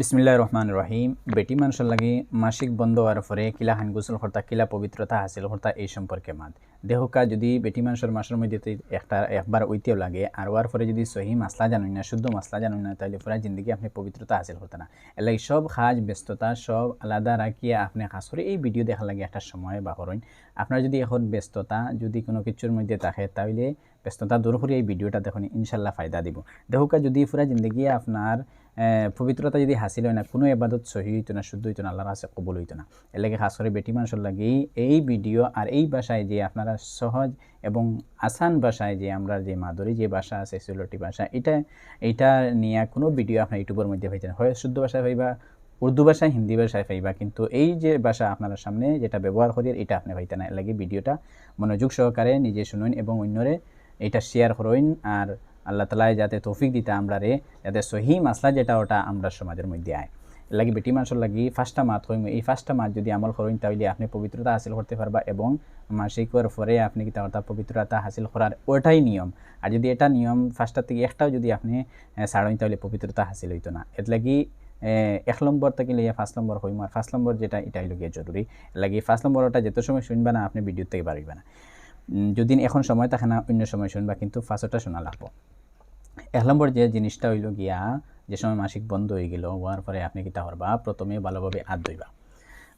বিসমিল্লাহ রহমান রহিম বেটি মানুষের লাগি মাসিক বন্ধ হওয়ার পরে কিলা হান গোসল কর্তা কিলা পবিত্রতা হাসিল কর্তা এই সম্পর্কে মাত। দেহকা যদি বেটি মানুষের মাসের মধ্যে একটা, একবার ঐতিও লাগে, আর ওয়ার পরে যদি সহি মাসলা জানুন না, শুদ্ধ মাসলা জানুন না তাহলে পুরা জিন্দগি আপনি পবিত্রতা হাসিল করতে না। এর সব কাজ ব্যস্ততা, সব আলাদা রাখিয়া আপনি খাস করে এই ভিডিও দেখা লাগে একটা সময় বা হরইন আপনার যদি এখন ব্যস্ততা, যদি কোনো কিছুর মধ্যে থাকে তাহলে ব্যস্ততা দূর করে এই ভিডিওটা দেখুন, ইনশাল্লাহ ফায়দা দিব। দেহুকা যদি পুরা জিন্দগি আপনার পবিত্রতা যদি হাসিল হয় না, কোনো এবাদত সহি হইতো না, শুদ্ধ হইতো না, আল্লাহর কাছে কবুল হইতো না। এর লাগে খাস করে বেটি মানুষের লাগে এই ভিডিও আর এই ভাষায় যে আপনারা সহজ এবং আসান ভাষায় যে আমরা যে মাদুরি যে ভাষা আছে, সিলটি ভাষা, এটা এটা নিয়ে কোনো ভিডিও আপনার ইউটিউবের মধ্যে হইতে না। হয় শুদ্ধ ভাষায় পাইবা উর্দু ভাষায়, হিন্দি ভাষায় পাইবা কিন্তু এই যে ভাষা আপনার সামনে যেটা ব্যবহার করি এটা আপনি পাইতে না। লাগে ভিডিওটা মনোযোগ সহকারে নিজে শুনুন এবং অন্যরে এটা শেয়ার করইন আর আল্লাহ তালায় যাতে তৌফিক দিতে আমরা রে, যাতে সহি মাসলা যেটা ওটা আমরা সমাজের মধ্যে আয়। লাগি বেটি মানুষের লাগি ফার্স্টটা মাত হইম এই ফার্স্টটা মাত যদি আমল করেন তাহলে আপনি পবিত্রতা হাসিল করতে পারবা এবং মাসিকর পরে আপনি কি তা পবিত্রতা হাসিল করার ওটাই নিয়ম। আর যদি এটা নিয়ম ফার্স্টটার থেকে একটাও যদি আপনি ছাড়েন তাহলে পবিত্রতা হাসিল হইতো না। এর লাগি এক নম্বর থেকে লিয়ে পাঁচ নম্বর হইম আর ফার্স্ট নম্বর যেটা এটাই লগে জরুরি। লাগি ফার্স্ট নম্বরটা যত সময় শুনবা না, আপনি ভিডিও থেকে পারবে না। যদি এখন সময় থাকে না, অন্য সময় শুনবা, কিন্তু ফার্স্টটা শোনা লাগবো। এক নম্বর যে জিনিসটা হইল গিয়া, যে সময় মাসিক বন্ধ হয়ে গেল, হওয়ার পরে আপনি কি কিতা করবা? প্রথমে ভালোভাবে হাত ধুইবা।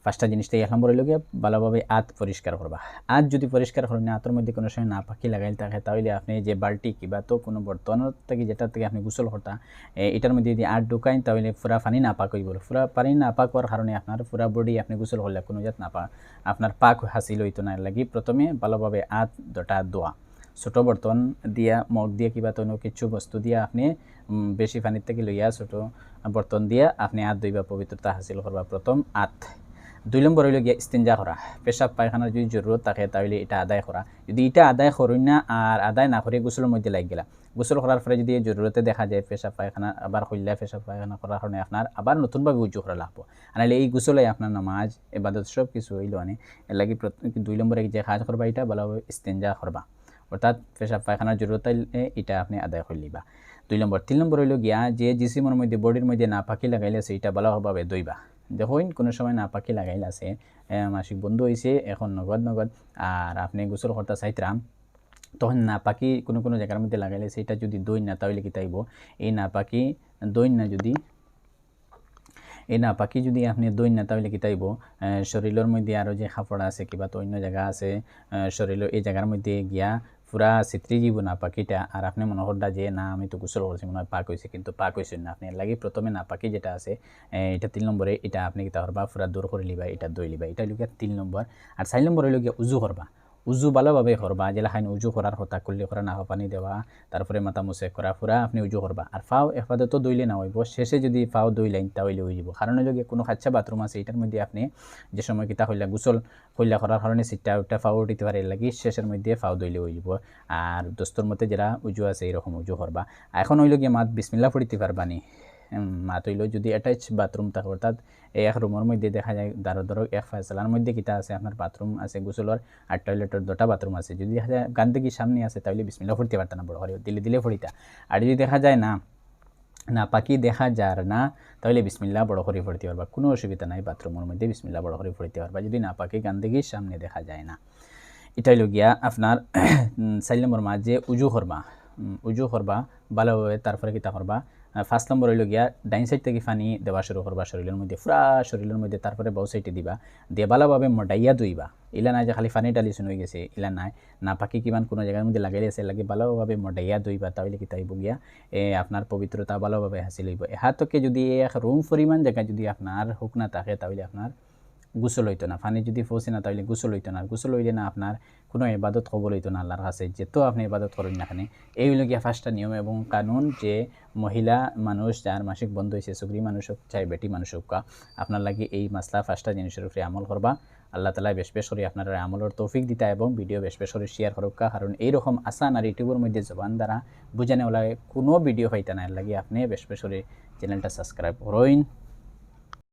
ফার্স্টটা জিনিসটা এক নম্বর গিয়া ভালোভাবে হাত পরিষ্কার করবা। হাত যদি পরিষ্কার করেন না হাতের মধ্যে কোনো সময় না পাখি লাগাইল থাকে, তাহলে আপনি যে বালটি কিবা তো কোনো বর্তমানের থেকে যেটা থেকে আপনি গোসল করতা এটার মধ্যে যদি হাত ঢুকাইন, তাহলে পুরা পানি না পাক হইব। পুরা পানি না পাক হওয়ার কারণে আপনার পুরা বডি আপনি গোসল করলে কোনো জাত না পা আপনার পাক হাসিল হইতো না। লাগি প্রথমে ভালোভাবে হাত দুটা দোয়া ছোট বর্তন দিয়া, মগ দিয়ে কিবা কোনো কিছু বস্তু দিয়া আপনি বেশি পানির থেকে লইয়া ছোট বর্তন দিয়া আপনি হাত ধুইবা, পবিত্রতা হাসিল করবা। প্রথম হাত। দুই নম্বর হইল গিয়া ইস্তেঞ্জা করা। পেশাব পায়খানার যদি জরুরত থাকে, তাহলে এটা আদায় করা যদি এটা আদায় করুন না আর আদায় না করে গোসলের মধ্যে লাগ গেলা। গোসল করার পরে যদি জরুরতে দেখা যায় পেশাব পায়খানা আবার হইলা পেশাব পায়খানা করার কারণে আপনার আবার নতুনভাবে উজু করা লাগবো নাহলে এই গোসলে আপনার নামাজ এবাদত সব কিছু হইল আনে এর লাগি দুই নম্বরে যে কাজ করবা এটা ভালোভাবে ইস্তেঞ্জা করবা অর্থাৎ পেশাব পায়খানার জরুরত এটা আপনি আদায় করে লিবা। দুই নম্বর তিন নম্বর হইল গিয়া, যে জিসিমের মধ্যে বডির মধ্যে না পাখি লাগাইলে এটা ভালোভাবে দইবা দেখুন কোনো সময় না পাখি লাগাইলে আছে। মাসিক বন্ধু হয়েছে এখন নগদ নগদ। আর আপনি গোসল করতে চাইতরাম, তখন না পাখি কোনো কোনো জায়গার মধ্যে লাগাইলে সেটা যদি দই না তাহলে কি তাইব? এই না পাখি দই না যদি, এই না পাখি যদি আপনি দৈন না তাহলে কি তাইব? শরীরের মধ্যে আরও যে খাপড় আছে, কিবা তো অন্য জায়গা আছে শরীরের এই জায়গার মধ্যে গিয়া পুরা চিত্রি যাব না পাখিটা আর আপনি মনে করডা যে না, আমি তো গোসল করছি মনে হয় পাক হয়েছে কিন্তু পাক হয়েছে না, আপনি লাগি প্রথমে না পাখি যেটা আছে এটা তিন নম্বরে এটা আপনি কি তাহরবা পুরা দূর করে লিবা এটা দই লিবা এটা হইল গিয়া তিন নম্বর আর চার নম্বর হইল উজু করবা উজু ভালোভাবে করবা যেলা খাইন উজু করার কথা করলে করা না পানি দেওয়া তারপরে মাথা মুছে করা পুরা আপনি উজু করবা আর ফাও এফাদে তো দইলে না হইব শেষে যদি ফাও দইলেন তাহলে হয়ে যাব কারণ গিয়ে কোনো খাচ্ছা বাথরুম আছে এটার মধ্যে আপনি যে সময় কিতা হইলা গোসল হইলা করার কারণে সিটটা উঠটা ফাও উঠিতে পারে লাগি শেষের মধ্যে ফাও দইলে হয়ে যাব আর দোস্তর মধ্যে যারা উজু আছে এরকম উজু করবা এখন হইল গিয়ে মাত বিসমিল্লা পড়িতে পারবানি মাত হইল যদি অ্যাটাচ বাথরুম থাকে অর্থাৎ এক রুমের মধ্যে দেখা যায় দারো ধরো এক ফয়সালার মধ্যে কিতা আছে আপনার বাথরুম আছে গোসলের আর টয়লেটের দুটা বাথরুম আছে। যদি দেখা যায় গান সামনে আছে তাহলে বিসমিল্লা পড়তে পারত না বড় দিলে দিলে পড়িতা আর যদি দেখা যায় না না পাখি দেখা যার না তাহলে বিসমিল্লা বড় করে পড়তে পারবা কোনো অসুবিধা নাই বাথরুমের মধ্যে বিসমিল্লা বড় করে পড়তে পারবা যদি না পাখি গান সামনে দেখা যায় না। এটাই লগিয়া আপনার চার নম্বর মাছ যে উজু করবা উজু করবা ভালোভাবে তারপরে কিতা করবা ফার্স্ট নম্বর হইল গিয়া, ডাইন সাইড থেকে পানি দেওয়া শুরু করবা শরীরের মধ্যে পুরা শরীরের মধ্যে, তারপরে বাউ সাইডে দিবা। দিয়ে ভালোভাবে মডাইয়া ধুইবা। ইলা নাই যে খালি পানি ডালি শুনে গেছে, ইলা নাই। না পাখি কিমান কোনো জায়গার মধ্যে লাগাই আছে, লাগে ভালোভাবে মডাইয়া ধুইবা, তাহলে কি তাইব গিয়া, এ আপনার পবিত্রতা ভালোভাবে হাসিল হইব। এহাতকে যদি এক রুম পরিমাণ জায়গা যদি আপনার হুক না থাকে তাহলে আপনার গোসল হইতো না। পানি যদি ফসে না তাহলে গোসল হইতো না। গোসল হইলে না আপনার কোনো ইবাদত কবল হইতো না আল্লাহর কাছে যেত আপনি ইবাদত করেন না এখানে এই হইল গিয়া ফার্স্টটা নিয়ম এবং কানুন যে মহিলা মানুষ যার মাসিক বন্ধ হয়েছে সুগ্রি মানুষ হোক চাই বেটি মানুষ হোক কা, আপনার লাগি এই মাসলা ফার্স্টটা জিনিসের উপরে আমল করবা। আল্লাহ তালা বেশ বেশ করে আপনার আমলের তৌফিক দিতা এবং ভিডিও বেশ বেশ করে শেয়ার করুক কা, কারণ এইরকম আসান আর ইউটিউবের মধ্যে জবান দ্বারা বুঝানে ওলা কোনো ভিডিও পাইতে না। এর লাগি আপনি বেশ বেশ করে চ্যানেলটা সাবস্ক্রাইব করইন